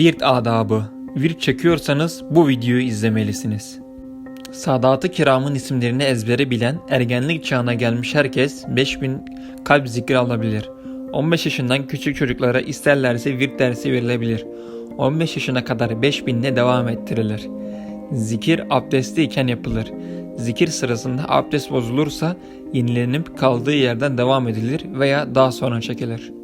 Virt adabı. Virt çekiyorsanız bu videoyu izlemelisiniz. Sadat-ı Kiram'ın isimlerini ezbere bilen, ergenlik çağına gelmiş herkes 5000 kalp zikri alabilir. 15 yaşından küçük çocuklara isterlerse virt dersi verilebilir. 15 yaşına kadar 5000 ile devam ettirilir. Zikir abdestliyken yapılır. Zikir sırasında abdest bozulursa yenilenip kaldığı yerden devam edilir veya daha sonra çekilir.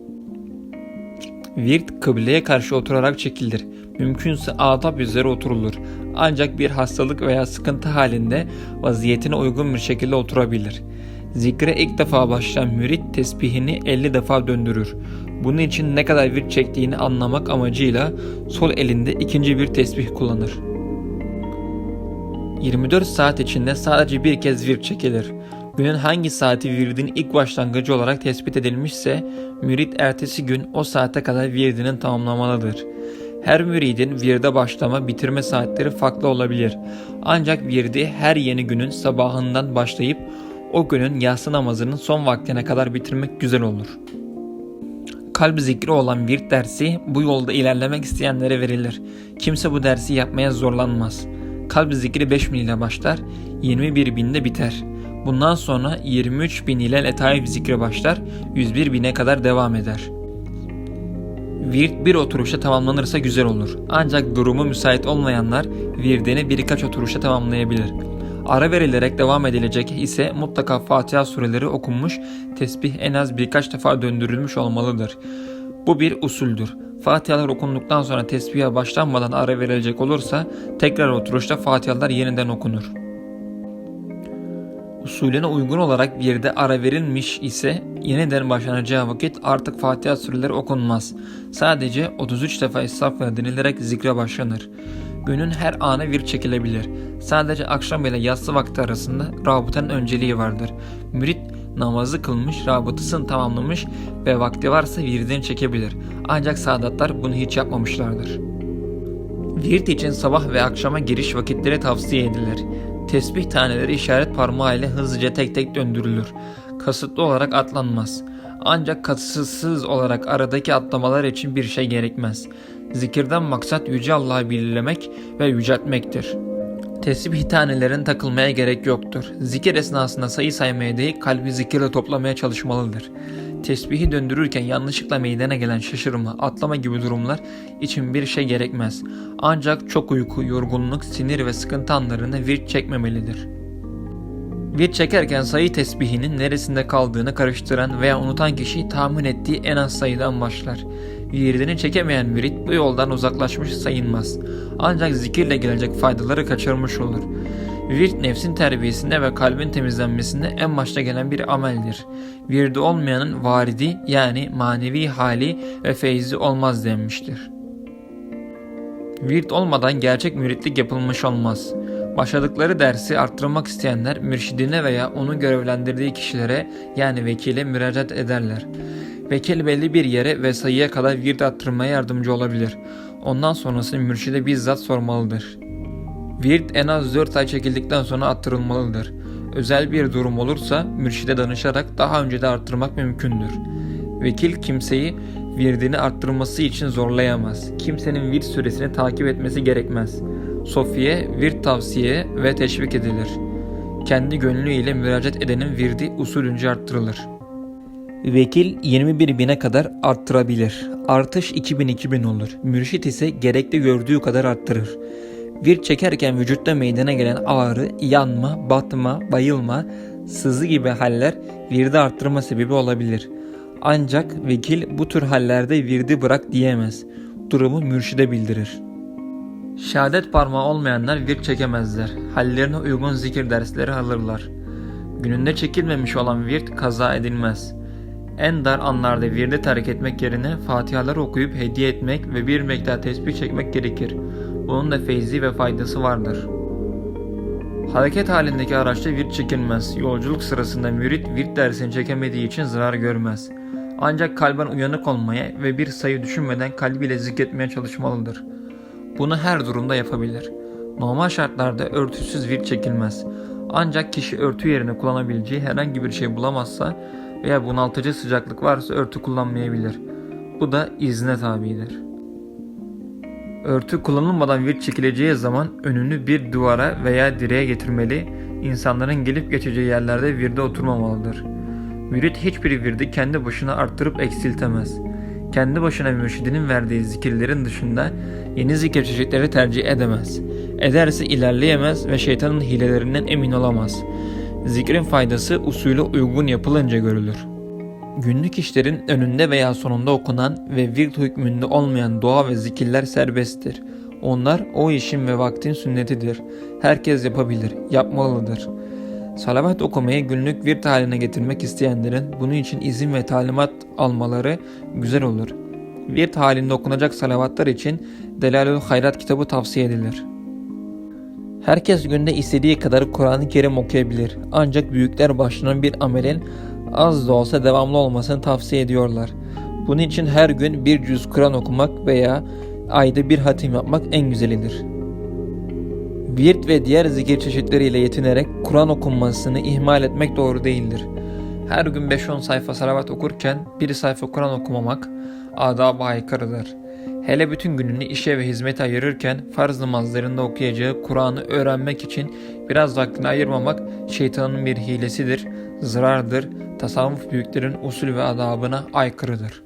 Virt kıbleye karşı oturarak çekilir. Mümkünse adab üzere oturulur. Ancak bir hastalık veya sıkıntı halinde vaziyetine uygun bir şekilde oturabilir. Zikre ilk defa başlayan mürit tesbihini 50 defa döndürür. Bunun için ne kadar virt çektiğini anlamak amacıyla sol elinde ikinci bir tesbih kullanır. 24 saat içinde sadece bir kez virt çekilir. Günün hangi saati virdin ilk başlangıcı olarak tespit edilmişse mürit ertesi gün o saate kadar virdinin tamamlamalıdır. Her müridin virde başlama bitirme saatleri farklı olabilir. Ancak virdi her yeni günün sabahından başlayıp o günün yatsı namazının son vaktine kadar bitirmek güzel olur. Kalp zikri olan virt dersi bu yolda ilerlemek isteyenlere verilir. Kimse bu dersi yapmaya zorlanmaz. Kalp zikri 5 bin ile başlar, 21 binde biter. Bundan sonra 23 bin ile letaif zikri başlar, 101 bine kadar devam eder. Virt bir oturuşta tamamlanırsa güzel olur. Ancak durumu müsait olmayanlar virdini birkaç oturuşta tamamlayabilir. Ara verilerek devam edilecek ise mutlaka Fatiha sureleri okunmuş, tesbih en az birkaç defa döndürülmüş olmalıdır. Bu bir usuldür. Fatihalar okunduktan sonra tesbihe başlanmadan ara verilecek olursa tekrar oturuşta Fatihalar yeniden okunur. Usulüne uygun olarak bir de ara verilmiş ise yeniden başlanacağı vakit artık Fatiha sureleri okunmaz. Sadece 33 defa estağfurullah denilerek zikre başlanır. Günün her anı bir çekilebilir. Sadece akşam ile yatsı vakti arasında rabıtanın önceliği vardır. Mürit namazı kılmış, rabıtısını tamamlamış ve vakti varsa virdini çekebilir. Ancak saadatlar bunu hiç yapmamışlardır. Virt için sabah ve akşama giriş vakitleri tavsiye edilir. Tesbih taneleri işaret parmağı ile hızlıca tek tek döndürülür. Kasıtlı olarak atlanmaz. Ancak kasıtsız olarak aradaki atlamalar için bir şey gerekmez. Zikirden maksat Yüce Allah'ı bilirlemek ve yüceltmektir. Tesbih tanelerin takılmaya gerek yoktur. Zikir esnasında sayı saymaya değil kalbi zikirle toplamaya çalışmalıdır. Tesbihi döndürürken yanlışlıkla meydana gelen şaşırma, atlama gibi durumlar için bir şey gerekmez. Ancak çok uyku, yorgunluk, sinir ve sıkıntı anlarında virt çekmemelidir. Virt çekerken sayı tesbihinin neresinde kaldığını karıştıran veya unutan kişi tahmin ettiği en az sayıdan başlar. Virdini çekemeyen mürit bu yoldan uzaklaşmış sayılmaz. Ancak zikirle gelecek faydaları kaçırmış olur. Virt nefsin terbiyesinde ve kalbin temizlenmesinde en başta gelen bir ameldir. Virdi olmayanın varidi yani manevi hali ve feyzi olmaz denmiştir. Virt olmadan gerçek müritlik yapılmış olmaz. Başladıkları dersi arttırmak isteyenler mürşidine veya onu görevlendirdiği kişilere yani vekile müracaat ederler. Vekil belli bir yere ve sayıya kadar virt arttırmaya yardımcı olabilir. Ondan sonrasını mürşide bizzat sormalıdır. Virt en az 4 ay çekildikten sonra arttırılmalıdır. Özel bir durum olursa mürşide danışarak daha önce de arttırmak mümkündür. Vekil kimseyi virdini arttırması için zorlayamaz. Kimsenin virt süresini takip etmesi gerekmez. Sofiye virt tavsiye ve teşvik edilir. Kendi gönlü ile müracaat edenin virdi usulünce arttırılır. Vekil 21 bine kadar arttırabilir. Artış 2000-2000 olur. Mürşit ise gerekli gördüğü kadar arttırır. Virt çekerken vücutta meydana gelen ağrı, yanma, batma, bayılma, sızı gibi haller virdi arttırma sebebi olabilir. Ancak vekil bu tür hallerde virdi bırak diyemez. Durumu mürşide bildirir. Şehadet parmağı olmayanlar virt çekemezler. Hallerine uygun zikir dersleri alırlar. Gününde çekilmemiş olan virt kaza edilmez. En dar anlarda virde terk etmek yerine fatihalar okuyup hediye etmek ve bir miktar tesbih çekmek gerekir. Bunun da feyzi ve faydası vardır. Hareket halindeki araçta virt çekilmez. Yolculuk sırasında mürit virt dersini çekemediği için zarar görmez. Ancak kalben uyanık olmaya ve bir sayı düşünmeden kalbiyle zikretmeye çalışmalıdır. Bunu her durumda yapabilir. Normal şartlarda örtüsüz virt çekilmez. Ancak kişi örtü yerine kullanabileceği herhangi bir şey bulamazsa veya bunaltıcı sıcaklık varsa örtü kullanmayabilir. Bu da izne tabidir. Örtü kullanılmadan virt çekileceği zaman önünü bir duvara veya direğe getirmeli, insanların gelip geçeceği yerlerde virde oturmamalıdır. Mürit hiçbir virdi kendi başına arttırıp eksiltemez. Kendi başına mürşidinin verdiği zikirlerin dışında yeni zikir çeşitleri tercih edemez. Ederse ilerleyemez ve şeytanın hilelerinden emin olamaz. Zikrin faydası usule uygun yapılınca görülür. Günlük işlerin önünde veya sonunda okunan ve virt hükmünde olmayan dua ve zikirler serbesttir. Onlar o işin ve vaktin sünnetidir. Herkes yapabilir, yapmalıdır. Salavat okumayı günlük virt haline getirmek isteyenlerin bunun için izin ve talimat almaları güzel olur. Virt halinde okunacak salavatlar için Delalül Hayrat kitabı tavsiye edilir. Herkes günde istediği kadar Kur'an-ı Kerim okuyabilir. Ancak büyükler başlanan bir amelin az da olsa devamlı olmasını tavsiye ediyorlar. Bunun için her gün bir cüz Kur'an okumak veya ayda bir hatim yapmak en güzelidir. Virt ve diğer zikir çeşitleriyle yetinerek Kur'an okunmasını ihmal etmek doğru değildir. Her gün 5-10 sayfa salavat okurken bir sayfa Kur'an okumamak adab-ı aykırıdır. Hele bütün gününü işe ve hizmete ayırırken farz namazlarında okuyacağı Kur'an'ı öğrenmek için biraz vaktini ayırmamak şeytanın bir hilesidir, zarardır, tasavvuf büyüklerin usul ve adabına aykırıdır.